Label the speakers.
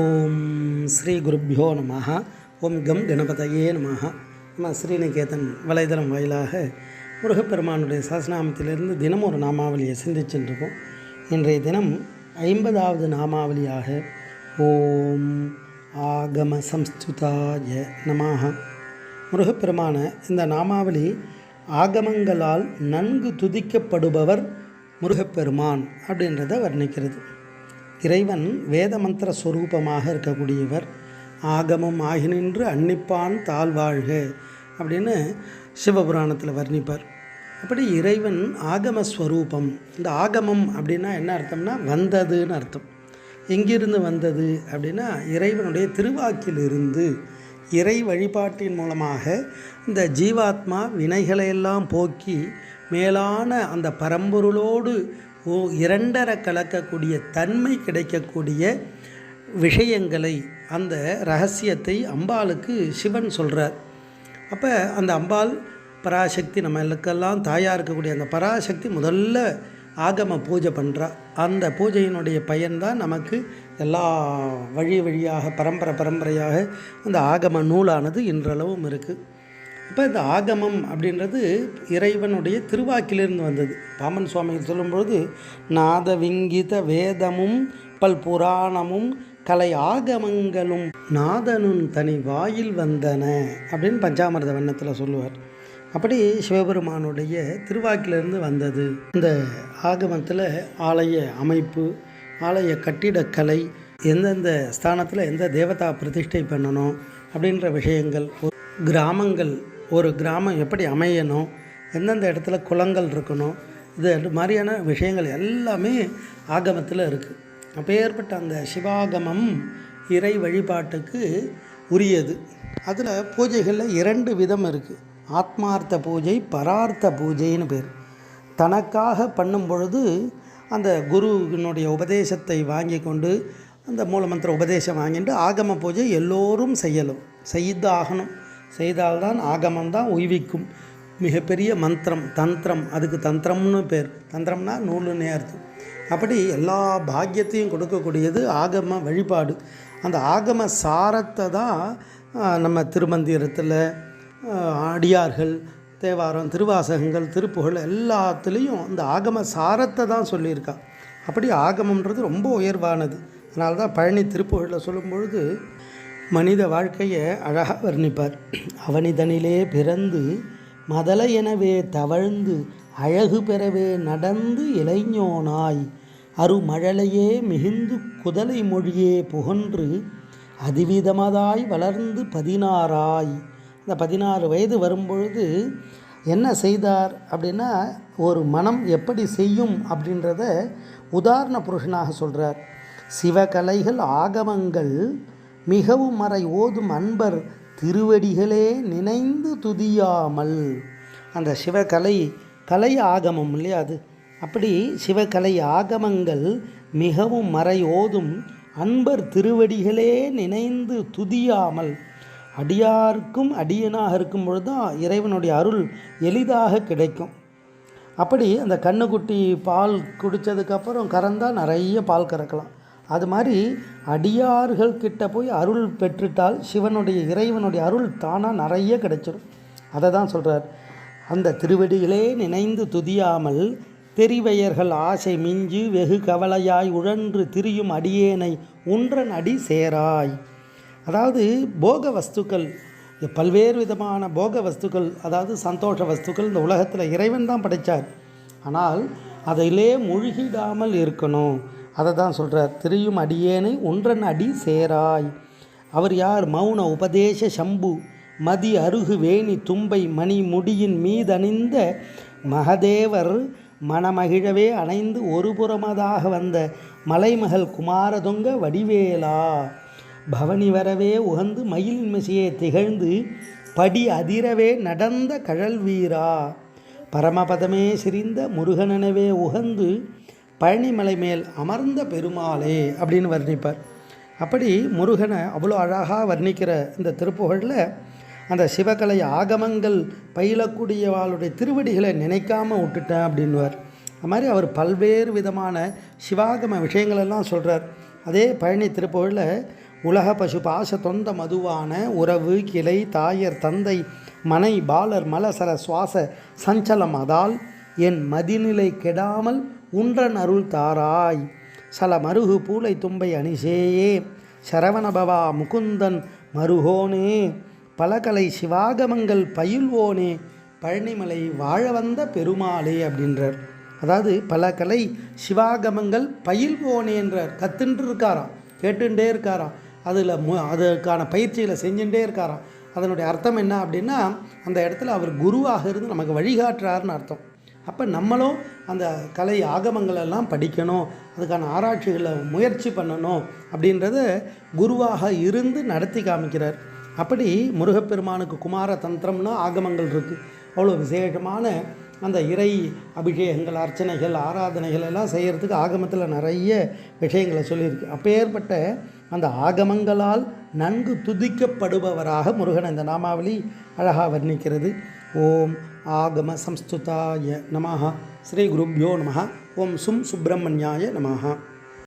Speaker 1: ஓம் ஸ்ரீ குருப்பியோ நம ஓம் கம் கணபதையே நம நம்ம ஸ்ரீநிகேதன் வலைதளம் வாயிலாக முருகப்பெருமானுடைய சாசனாமத்திலிருந்து தினம் ஒரு நாமாவளியை சிந்திச்சுருக்கோம் இன்றைய தினம் ஐம்பதாவது நாமாவளியாக ஓம் ஆகம சம்ஸ்துதாய நமாக முருகப்பெருமான இந்த நாமாவளி ஆகமங்களால் நன்கு துதிக்கப்படுபவர் முருகப்பெருமான் அப்படின்றத வர்ணிக்கிறது. இறைவன் வேத மந்திர ஸ்வரூபமாக இருக்கக்கூடியவர். ஆகமம் ஆகி நின்று அன்னிப்பான் தாழ்வாழ்க அப்படின்னு சிவபுராணத்தில் வர்ணிப்பார். அப்படி இறைவன் ஆகமஸ்வரூபம் இந்த ஆகமம் அப்படின்னா என்ன அர்த்தம்னா வந்ததுன்னு அர்த்தம். எங்கிருந்து வந்தது அப்படின்னா இறைவனுடைய திருவாக்கிலிருந்து இறை வழிபாட்டின் மூலமாக இந்த ஜீவாத்மா வினைகளையெல்லாம் போக்கி மேலான அந்த பரம்பொருளோடு ஓ இரண்டர கலக்கக்கூடிய தன்மை கிடைக்கக்கூடிய விஷயங்களை அந்த ரகசியத்தை அம்பாளுக்கு சிவன் சொல்கிறார் அப்போ அந்த அம்பாள் பராசக்தி நம்மளுக்கெல்லாம் தாயாக இருக்கக்கூடிய அந்த பராசக்தி முதல்ல ஆகம பூஜை பண்ணுறா அந்த பூஜையினுடைய பயன்தான் நமக்கு எல்லா வழி வழியாக பரம்பரை பரம்பரையாக அந்த ஆகம நூலானது இன்றளவும் இருக்குது இப்போ இந்த ஆகமம் அப்படின்றது இறைவனுடைய திருவாக்கிலிருந்து வந்தது. பாமன் சுவாமிகள் சொல்லும்பொழுது நாத விங்கித வேதமும் பல் புராணமும் கலை ஆகமங்களும் நாதனும் தனி வாயில் வந்தன அப்படின்னு பஞ்சாமிரத வண்ணத்தில் சொல்லுவார். அப்படி சிவபெருமானுடைய திருவாக்கிலிருந்து வந்தது. இந்த ஆகமத்தில் ஆலய அமைப்பு ஆலய கட்டிடக்கலை எந்தெந்த ஸ்தானத்தில் எந்த தேவதா பிரதிஷ்டை பண்ணணும் அப்படின்ற விஷயங்கள் கிராமங்கள் ஒரு கிராமம் எப்படி அமையணும் எந்தெந்த இடத்துல குளங்கள் இருக்கணும் இது மாதிரியான விஷயங்கள் எல்லாமே ஆகமத்தில் இருக்குது அப்பேற்பட்ட அந்த சிவாகமம் இறை வழிபாட்டுக்கு உரியது. அதில் பூஜைகளில் இரண்டு விதம் இருக்குது ஆத்மார்த்த பூஜை பரார்த்த பூஜைன்னு பேர். தனக்காக பண்ணும் பொழுது அந்த குருவினுடைய உபதேசத்தை வாங்கி கொண்டு அந்த மூலமந்திர உபதேசம் வாங்கிட்டு ஆகம பூஜை எல்லோரும் செய்யலும். செய்தாகணும் செய்தால்தான் ஆகமம்தான் உய்விக்கும் மிகப்பெரிய மந்திரம் தந்திரம். அதுக்கு தந்திரம்னு பேர். தந்திரம்னா நூலுன்னே அர்த்தம். அப்படி எல்லா பாக்கியத்தையும் கொடுக்கக்கூடியது ஆகம வழிபாடு. அந்த ஆகம சாரத்தை தான் நம்ம திருமந்திரத்தில் அடியார்கள் தேவாரம் திருவாசகங்கள் திருப்புகழ் எல்லாத்துலேயும் இந்த ஆகம சாரத்தை தான் சொல்லியிருக்கா. அப்படி ஆகமன்றது ரொம்ப உயர்வானது. அதனால தான் பழனி திருப்புகழில் சொல்லும்பொழுது மனித வாழ்க்கையை அழகாக வர்ணிப்பார். அவனிதனிலே பிறந்து மதலை எனவே தவழ்ந்து அழகு பெறவே நடந்து இளைஞோனாய். அருமழலையே மிகுந்து குதலை மொழியே புகன்று அதிவிதமதாய் வளர்ந்து பதினாறாய். இந்த பதினாறு வயது வரும்பொழுது என்ன செய்தார் அப்படின்னா ஒரு மனம் எப்படி செய்யும் அப்படின்றத உதாரண புருஷனாக சொல்கிறார் சிவகலைகள் ஆகமங்கள் மிகவும் மறை ஓதும் அன்பர் திருவடிகளே நினைந்து துதியாமல். அந்த சிவகலை கலை ஆகமம் இல்லையா அது? அப்படி சிவகலை ஆகமங்கள் மிகவும் மறை ஓதும் அன்பர் திருவடிகளே நினைந்து துதியாமல். அடியாருக்கும் அடியனாக இருக்கும் பொழுது தான் இறைவனுடைய அருள் எளிதாக கிடைக்கும். அப்படி அந்த கண்ணுக்குட்டி பால் குடித்ததுக்கப்புறம் கறந்தால் நிறைய பால் கறக்கலாம். அது மாதிரி அடியார்கள் கிட்ட போய் அருள் பெற்றுட்டால் சிவனுடைய இறைவனுடைய அருள் தானாக நிறைய கிடைச்சிடும் அதை தான் சொல்கிறார் அந்த திருவடிகளே நினைந்து துதியாமல் தெரிவையர்கள் ஆசை மிஞ்சு வெகு கவலையாய் உழன்று திரியும் அடியேனை உன்றன் அடி சேராய். அதாவது போக வஸ்துக்கள் பல்வேறு விதமான போக வஸ்துக்கள் அதாவது சந்தோஷ வஸ்துக்கள் இந்த உலகத்தில் இறைவன் தான் படைத்தார் ஆனால் அதிலே முழுகிடாமல் இருக்கணும். அதை தான் சொல்கிறார் திரியும் அடியேனை ஒன்றன் அடி சேராய். அவர் யார்? மௌன உபதேச சம்பு மதி அருகு வேணி தும்பை மணி முடியின் மீதணிந்த மகதேவர் மணமகிழவே அணைந்து ஒருபுறமதாக வந்த மலைமகள் குமாரதுங்க வடிவேலா. பவனி வரவே உகந்து மயில் மிசையே திகழ்ந்து படி அதிரவே நடந்த கழல் வீரா. பரமபதமே சிரிந்த முருகனனவே உகந்து பழனிமலை மேல் அமர்ந்த பெருமாளே அப்படின்னு வர்ணிப்பார். அப்படி முருகனை அவ்வளோ அழகாக வர்ணிக்கிற இந்த திருப்புகழில் அந்த சிவகலை ஆகமங்கள் பயிலக்கூடியவாளுடைய திருவடிகளை நினைக்காம விட்டுட்டேன் அப்படின்வார் அது மாதிரி அவர் பல்வேறு விதமான சிவாகம விஷயங்களெல்லாம் சொல்கிறார் அதே பழனி திருப்புகழில் உலக பசு பாச தொந்த மதுவான உறவு கிளை தாயர் தந்தை மனை பாலர் மலசர சுவாச சஞ்சலம் அதால் என் மதிநிலை கெடாமல் உன்றன் அருள் தாராய். சல மருகு பூளை தும்பை அணிசேயே சரவணபவா முகுந்தன் மருகோனே. பலகலை சிவாகமங்கள் பயில்வோனே பழனிமலை வாழ வந்த பெருமாளே அப்படின்றார். அதாவது பல கலை சிவாகமங்கள் பயில்வோனேன்றார் கத்துன்ட்டு இருக்காராம் கேட்டுட்டே இருக்காராம். அதில் மு அதுக்கான பயிற்சிகளை செஞ்சுட்டே இருக்காராம். அதனுடைய அர்த்தம் என்ன அப்படின்னா அந்த இடத்துல அவர் குருவாக இருந்து நமக்கு வழிகாட்டுறாருன்னு அர்த்தம். அப்போ நம்மளும் அந்த கலை ஆகமங்களெல்லாம் படிக்கணும் அதுக்கான ஆராய்ச்சிகளை முயற்சி பண்ணணும் அப்படின்றத குருவாக இருந்து நடத்தி காமிக்கிறார். அப்படி முருகப்பெருமானுக்கு குமார தந்திரம்னா ஆகமங்கள் இருக்குது அவ்வளோ விசேஷமான அந்த இறை அபிஷேகங்கள் அர்ச்சனைகள் ஆராதனைகள் எல்லாம் செய்கிறதுக்கு ஆகமத்தில் நிறைய விஷயங்களை சொல்லியிருக்கு. அப்பேற்பட்ட அந்த ஆகமங்களால் நன்கு துதிக்கப்படுபவராக முருகன் இந்த நாமாவளி அழகாக வர்ணிக்கிறது. ஓம் ஆகம சம்ஸ்துதாய நமஹா. ஸ்ரீ குருப்யோ நமஹா. ஓம் சும் சுப்பிரமணியாய நமஹா.